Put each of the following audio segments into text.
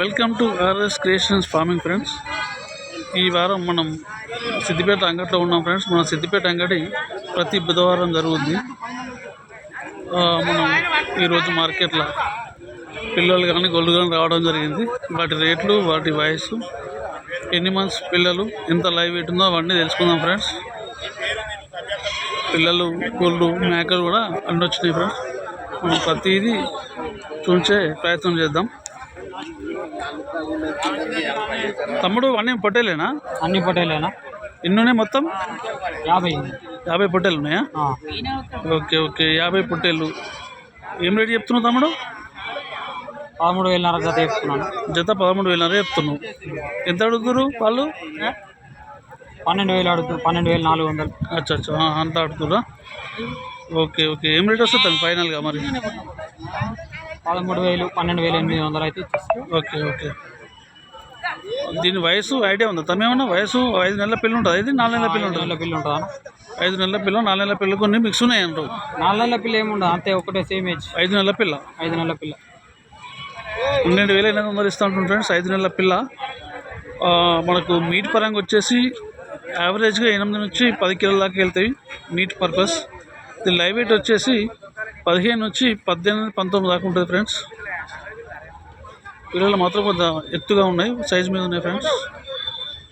Welcome to RS creations farming friends. ఈ వారం మనం సిద్దిపేట అంగట్లో ఉన్నాం ఫ్రెండ్స్. మన సిద్దిపేట అంగడి ప్రతి బుధవారం జరుగుద్ది. మనం ఈరోజు మార్కెట్లో పిల్లలు కానీ గొల్లు కానీ రావడం జరిగింది. వాటి రేట్లు వాటి వయసు ఎన్ని మంత్స్ పిల్లలు ఎంత లైవ్ వెయిట్ ఉందో అవన్నీ తెలుసుకుందాం ఫ్రెండ్స్. పిల్లలు గొల్లు మేకలు కూడా అన్నీ వచ్చినాయి ఫ్రెండ్స్. మనం ప్రతిదీ చూసే ప్రయత్నం చేద్దాం. తమ్ముడు అన్నీ పొట్టేలేనా? అన్ని పొట్టేలేనా? ఎన్నున్నాయి మొత్తం? యాభై. యాభై పొట్టేలు ఉన్నాయా. Okay okay. యాభై పొట్టేలు. ఏం రేట్ చెప్తున్నావు తమ్ముడు? పదమూడు వేలన్నర జత చెప్తున్నాను. జత పదమూడు వేలన్నర చెప్తున్నావు. ఎంత అడుగుతారు వాళ్ళు పన్నెండు వేలు అడుగుతుంది పన్నెండు వేలు నాలుగు వందలు. అచ్చా అచ్చా. అంత అడుగుతురా ఓకే ఓకే. ఏం రేట్ వస్తుంది ఫైనల్గా మరి? పదమూడు వేలు పన్నెండు వేలు ఎనిమిది వందలు అయితే ఓకే ఓకే. దీని వయసు ఐడియా ఉందా? తమేమన్నా వయసు ఐదు నెలల పిల్ల ఉంటుంది? ఇది నాలుగు నెలల పిల్ల ఐదు ఉంటుంది? నెలల పిల్ల ఉంటుందా? ఐదు నెలల పిల్ల నాలుగు నెలల పిల్ల కొన్ని మిక్స్ ఉన్నాయి అంటావు? నాలుగు నెలల పిల్ల ఏముండదు అంతే ఒకటే సేమ్ ఏజ్ ఐదు నెలల పిల్ల? ఐదు నెలల పిల్ల. పన్నెండు వేల ఎనిమిది వందలు ఇస్తూ ఉంటుంది ఫ్రెండ్స్ ఐదు నెలల పిల్ల. మనకు మీట్ పరంగా వచ్చేసి యావరేజ్గా ఎనిమిది నుంచి పది కిలోల దాకా వెళ్తాయి మీట్ పర్పస్ దీని లైవ్ వెయిట్ వచ్చేసి పదిహేను నుంచి పద్దెనిమిది పంతొమ్మిది దాకా ఉంటుంది ఫ్రెండ్స్. పిల్లలు మాత్రం కొంత ఎత్తుగా ఉన్నాయి సైజ్ మీద ఉన్నాయి ఫ్రెండ్స్.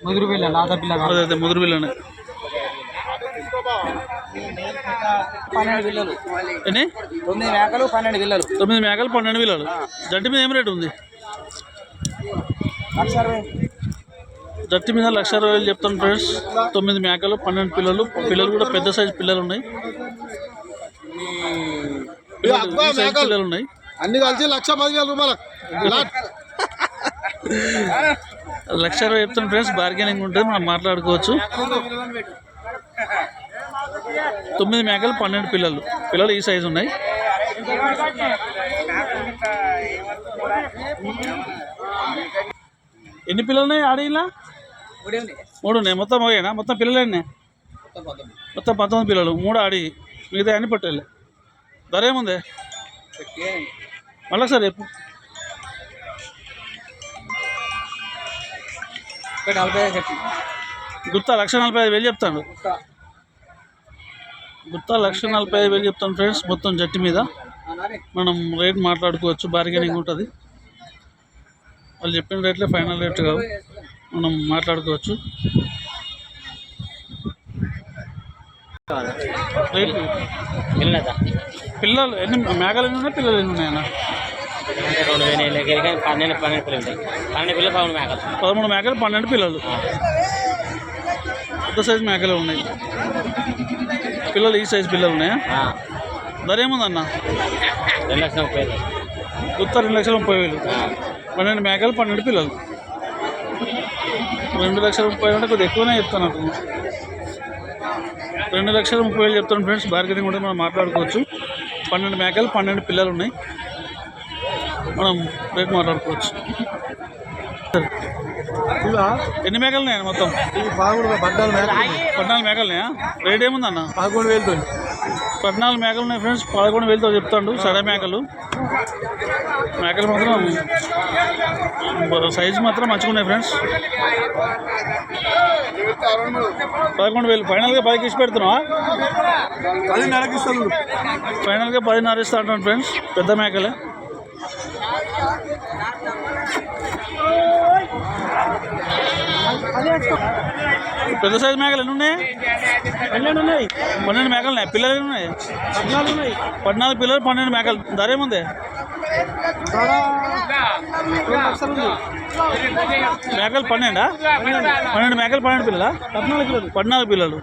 ముదురు పిల్ల లాదా పిల్ల కాదు అదే అదే ముదురు పిల్లనే పన్నెండు పిల్లలు. తొమ్మిది మేకలు పన్నెండు పిల్లలు. తొమ్మిది మేకలు పన్నెండు పిల్లలు. జంటి మీద ఏం రేటు ఉంది? జట్టి మీద లక్ష అరవై వేలు చెప్తాను ఫ్రెండ్స్. తొమ్మిది మేకలు పన్నెండు పిల్లలు. పిల్లలు కూడా పెద్ద సైజు పిల్లలు ఉన్నాయి. ఉన్నాయి. అన్ని కలిసి లక్ష పదివేల రూపాయలు. లక్ష అరవై చెప్తాను ఫ్రెండ్స్ బార్గెనింగ్ ఉంటుంది మనం మాట్లాడుకోవచ్చు. తొమ్మిది మేకలు పన్నెండు పిల్లలు. పిల్లలు ఈ సైజు ఉన్నాయి. ఎన్ని పిల్లలు ఉన్నాయి ఆడీలా మూడు ఉన్నాయి. మొత్తం ఓకేనా మొత్తం పిల్లలు ఎన్ని? మొత్తం పంతొమ్మిది పిల్లలు. మూడు ఆడి. మిగతా అన్ని పట్టేళ్ళే ధర ఏముంది? మళ్ళీ సార్ చెప్పు. చెప్పి గుత్తా లక్ష నలభై ఐదు వేలు చెప్తాను గుత్తా లక్ష నలభై ఐదు వేలు చెప్తాను ఫ్రెండ్స్ మొత్తం జట్టి మీద. మనం రేట్ మాట్లాడుకోవచ్చు బార్గెనింగ్ ఉంటుంది. వాళ్ళు చెప్పిన రేట్లే ఫైనల్ రేట్ కావు. మనం మాట్లాడుకోవచ్చు రేట్ పిల్లదా పిల్లలు ఎన్ని మేకలు ఎన్ని ఉన్నాయి? పిల్లలు ఎన్ని ఉన్నాయన్న? రెండు వేలు పన్నెండు పన్నెండు పిల్లలు ఉంటాయి. పన్నెండు పిల్లలు పదమూడు మేకలు పదమూడు మేకలు పన్నెండు పిల్లలు. పెద్ద సైజు మేకలు ఉన్నాయి. పిల్లలు ఈ సైజు పిల్లలు ఉన్నాయా? ధర ఏముందన్న? రెండు లక్షల ముప్పై ఐదు గుత్త రెండు లక్షల ముప్పై వేలు. పన్నెండు మేకలు పన్నెండు పిల్లలు. రెండు లక్షల ముప్పై అంటే కొద్దిగా ఎక్కువనే చెప్తాను అతను. రెండు లక్షల ముప్పై వేలు చెప్తాను ఫ్రెండ్స్. బార్గెనింగ్ కూడా మనం మాట్లాడుకోవచ్చు. పన్నెండు మేకలు పన్నెండు పిల్లలు ఉన్నాయి. మనం రేట్ మాట్లాడుకోవచ్చు? ఎన్ని మేకలు ఉన్నాయి మొత్తం? పద్నాలుగు మేకలు. పద్నాలుగు మేకలు ఉన్నాయా? రేట్ ఏముందన్న? పదకొండు వేలతో పద్నాలుగు మేకలు ఉన్నాయి ఫ్రెండ్స్. పదకొండు వేలతో చెప్తాడు. సరే మేకలు. మేకలు మాత్రం సైజు మాత్రం మంచిగా ఉన్నాయి ఫ్రెండ్స్. పదకొండు వేలు. ఫైనల్గా పదికి ఇచ్చి పెడుతున్నావా? ఫైనల్గా పదిన్నర ఇస్తా అంటాను ఫ్రెండ్స్. పెద్ద మేకలే. పెద్ద సైజు మేకలు ఎన్ని ఉన్నాయి? పన్నెండు ఉన్నాయి. పన్నెండు మేకలు ఉన్నాయి. పిల్లలు ఎన్ని ఉన్నాయి? పద్నాలుగు ఉన్నాయి. పద్నాలుగు పిల్లలు పన్నెండు మేకలు. ధర ఏముంది? మేకలు పన్నెండా? పన్నెండు మేకలు పన్నెండు పిల్లలా? పద్నాలుగు పిల్లలు. పద్నాలుగు పిల్లలు.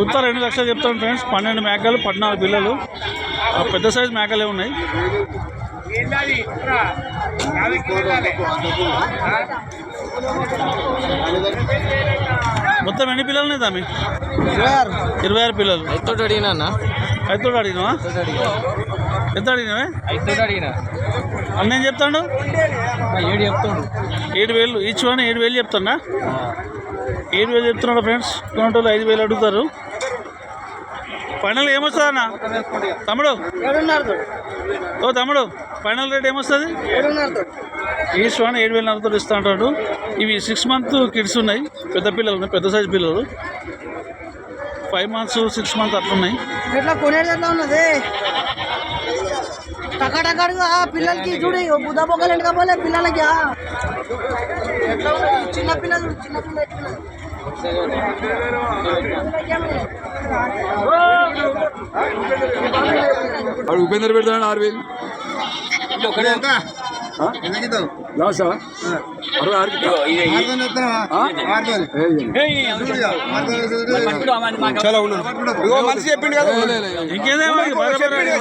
గుత్త రెండు లక్షలు చెప్తాను ఫ్రెండ్స్ పన్నెండు మేకలు పద్నాలుగు పిల్లలు. పెద్ద సైజు మేకలే ఉన్నాయి. మొత్తం ఎన్ని పిల్లలు ఉన్నాయి తమ్మి? ఇరవై ఆరు. పిల్లలు. అయితే అడిగినా అయితే అడిగినావా? ఎంత అడిగినావే? అడిగినా. అన్న ఏం చెప్తాడు? ఏడు చెప్తుండు. ఏడు వేలు. ఈచ్ వన్ ఏడు వేలు చెప్తున్నా ఏడు వేలు చెప్తున్నాడు ఫ్రెండ్స్? కొనటోళ్ళు ఐదు వేలు అడుగుతారు. ఫైనల్ ఏమొస్తుంది అన్న తమ్ముడు? ఓ తమ్ముడు ఫైనల్ రేట్ ఏమొస్తుంది? ఈస్ట్ వన్ ఏడు వేల నలభై ఇస్తా అంటాడు. ఇవి సిక్స్ మంత్ కిడ్స్ ఉన్నాయి. పెద్ద పిల్లలు ఉన్నాయి పెద్ద సైజ్ పిల్లలు. ఫైవ్ మంత్స్ సిక్స్ మంత్ అట్లున్నాయి. ఎట్లా కొనేది ఎట్లా ఉన్నది? టకాటకాడుగా పిల్లలకి చూడు బుద్ధ బొక్కలు ఎండకపోలే పిల్లలకి చిన్న పిల్ల చూడు చిన్న పిల్ల వాడు ఉపేంద్ర పెడతాడు ఆరు వేలు. లాసా? అరవై ఆరుకి చాలా ఉన్నాను ఇగో మనిషి చెప్పిండు కదా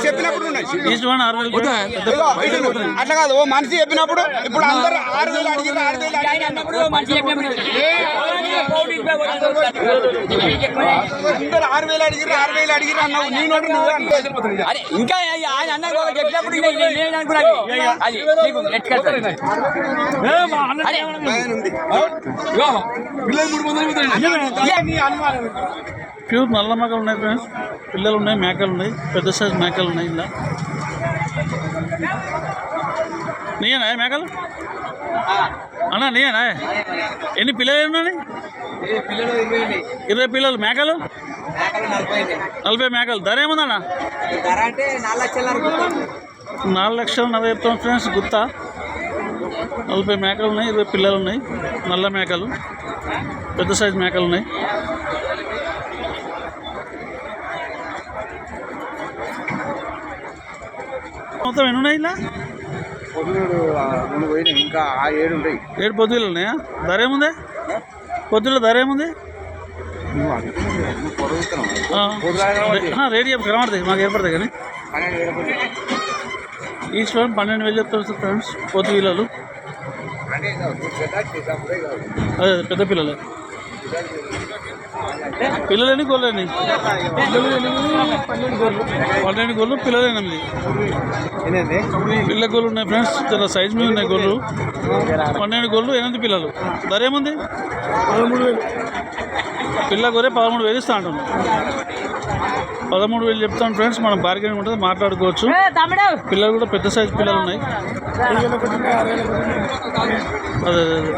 చెప్పినప్పుడు. అట్లా కాదు ఓ మనిషి చెప్పినప్పుడు ఇప్పుడు అందరూ ఆరు వేలు అడిగిరు ఆరు వేలు అందరూ ఆరు వేలు అడిగిరు ఆరు వేలు అడిగిరు అన్నావు నీ నోటి నువ్వే అన్నావు. అరే ఇంకా ఆయన అన్నారు చెప్పినప్పుడు నేను- అనుకున్నాను. అది ప్యూర్ నల్ల మేకలు ఉన్నాయి ఫ్రెండ్స్ పిల్లలు ఉన్నాయి మేకలు ఉన్నాయి పెద్ద సైజ్ మేకలు ఉన్నాయి ఇలా నీయేనా మేకలు? అన్నా నీయేనా ఎన్ని పిల్లలు ఉన్నాయి? ఇరవై పిల్లలు. మేకలు? నలభై మేకలు. ధర ఏముందన్నా? నాలుగు లక్షల నలభై చెప్తాం ఫ్రెండ్స్ గుత్తా. నలభై మేకలు ఉన్నాయి ఇరవై పిల్లలు ఉన్నాయి నల్ల మేకలు పెద్ద సైజ్ మేకలు ఉన్నాయి. మొత్తం ఎన్ని ఉన్నాయి ఇలా? ఇంకా ఏడు ఉంటాయి. ఏడు పొద్దులు ఉన్నాయా? ధర ఏముంది? పొద్దుల ధర ఏముంది? రేట్ చెప్పు కనబడుతుంది మాకు ఏర్పడుతుంది కానీ. ఈ స్టోన్ పన్నెండు వేలు చెప్తారు ఫ్రెండ్స్ పొద్దు పిల్లలు అదే అదే, పెద్ద పిల్లలు. పిల్లలని గొల్లని పన్నెండు గొల్లు పిల్లలు ఎనిమిది పిల్ల గొల్లు ఉన్నాయి ఫ్రెండ్స్ చాలా సైజ్ మీద ఉన్నాయి గొల్లు పన్నెండు గొల్లు ఎనిమిది పిల్లలు. ధర ఏముంది? పదమూడు వేలు. పిల్ల గొర్రె పదమూడు వేలు ఇస్తా అంటున్నాం. పదమూడు వేలు చెప్తాను ఫ్రెండ్స్ మనం బార్గెనింగ్ ఉంటుంది మాట్లాడుకోవచ్చు. పిల్లలు కూడా పెద్ద సైజ్ పిల్లలు ఉన్నాయి. అదే అదే అదే.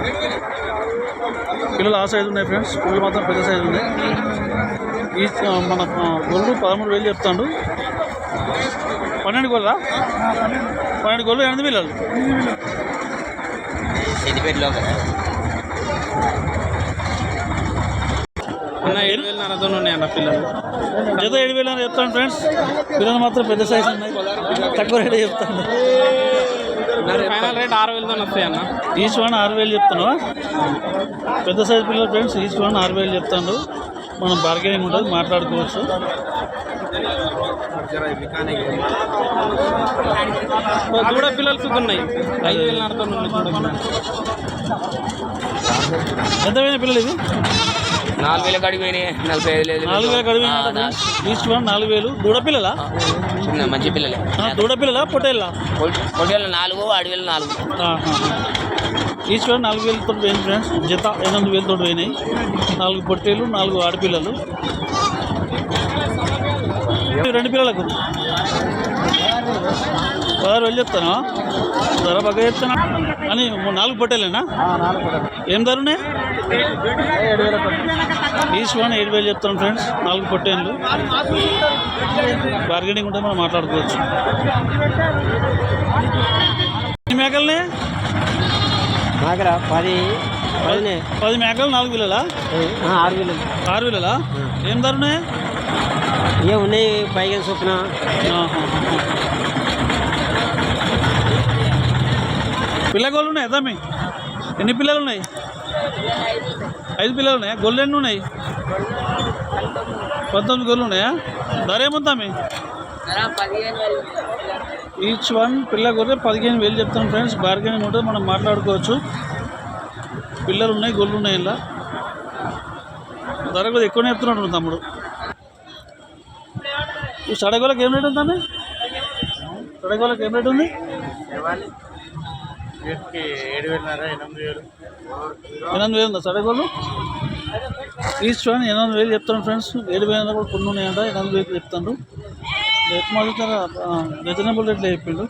పిల్లలు ఆ సైజు ఉన్నాయి ఫ్రెండ్స్ పిల్లలు మాత్రం పెద్ద సైజు ఉన్నాయి ఈ మన గొల్లు పదమూడు వేలు చెప్తాడు. పన్నెండు గొల్ల? పన్నెండు గొల్లు ఎనిమిది పిల్లలు సిద్దిపేటలో కదా. అన్న ఏడు వేలు నరతో ఉన్నాయి అన్న పిల్లలు. జత ఏడు వేలు అని చెప్తాను ఫ్రెండ్స్ పిల్లలు మాత్రం పెద్ద సైజు ఉన్నాయి. తక్కువ రేట్ చెప్తాను. ఫైనల్ రేట్ ఆరు వేలతో వస్తాయి అన్న. ఈస్ట్ వన్ ఆరు వేలు చెప్తున్నావా? పెద్ద సైజ్ పిల్లలు ఫ్రెండ్స్ ఈస్ట్ వన్ ఆరు వేలు చెప్తాను మనం బార్గెనింగ్ ఉంటుంది మాట్లాడుకోవచ్చు. దూడ పిల్లలు సుఖ ఉన్నాయి. ఐదు వేల పిల్లలు. ఎంత పిల్లలు ఇది నాలుగు వేల కాడికి పోయినాయి నలభై ఐదు వేలు. నాలుగు వేల నా- ఈస్ట్ వన్ నాలుగు వేలు. దూడ పిల్లలా? చిన్న మంచి పిల్లలే. ఆ, దూడ పిల్లలా పొట్టేళ్ళ? పొట్టేళ్ళు నాలుగు అడవిలు నాలుగు. ఈస్ట్ వన్ నాలుగు వేలతో పోయింది ఫ్రెండ్స్ జత ఎనిమిది వేలతో పోయినాయి. నాలుగు పొట్టేలు నాలుగు ఆడపిల్లలు. రెండు పిల్లలకు? పదహారు వేలు చెప్తానా? ధర బాగా చెప్తానా? అని నాలుగు పొట్టేలేనా ఏం ధర ఉన్నాయి? ఈస్ట్ వన్ ఏడు వేలు చెప్తాను ఫ్రెండ్స్ నాలుగు పొట్టేళ్ళు. బార్గెనింగ్ ఉంటే మనం మాట్లాడుకోవచ్చు. మేకల్ని? పది. పది మేకలు నాలుగు పిల్లలా ఆరు వేలు ఆరు పిల్లలా ఏం ధర ఉన్నాయి ఇక ఉన్నాయి పైగా చొప్పున. పిల్లగోళ్ళు ఉన్నాయి తమ్మి ఎన్ని పిల్లలు ఉన్నాయి? ఐదు పిల్లలు ఉన్నాయా? గొల్లు ఎన్ని ఉన్నాయి? పంతొమ్మిది గొల్లు ఉన్నాయా? ధర ఏముంది మీ ఈచ్ వన్ పిల్ల గొర్రె పదిహేను వేలు చెప్తాను ఫ్రెండ్స్. బార్గెనింగ్ ఉంటుంది మనం మాట్లాడుకోవచ్చు. పిల్లలు ఉన్నాయి గొల్లు ఉన్నాయి ఇలా ధర కూడా ఎక్కువనే చెప్తున్నాడు తమ్ముడు. ఈ సడగోలకు ఏం రేట్ ఉందండి సడగోలకు ఏం రేట్ ఉంది? ఎనిమిది వేలు. ఉందా సడగోలు ఈస్ట్ వన్ ఎనిమిది వేలు చెప్తాను ఫ్రెండ్స్ ఏడు వేల కూడా కొన్ని ఉన్నాయంట ఎనిమిది వేలు చెప్తాను రేట్ మాత్రం చాలా రీజనబుల్ రేట్లో చెప్పిండు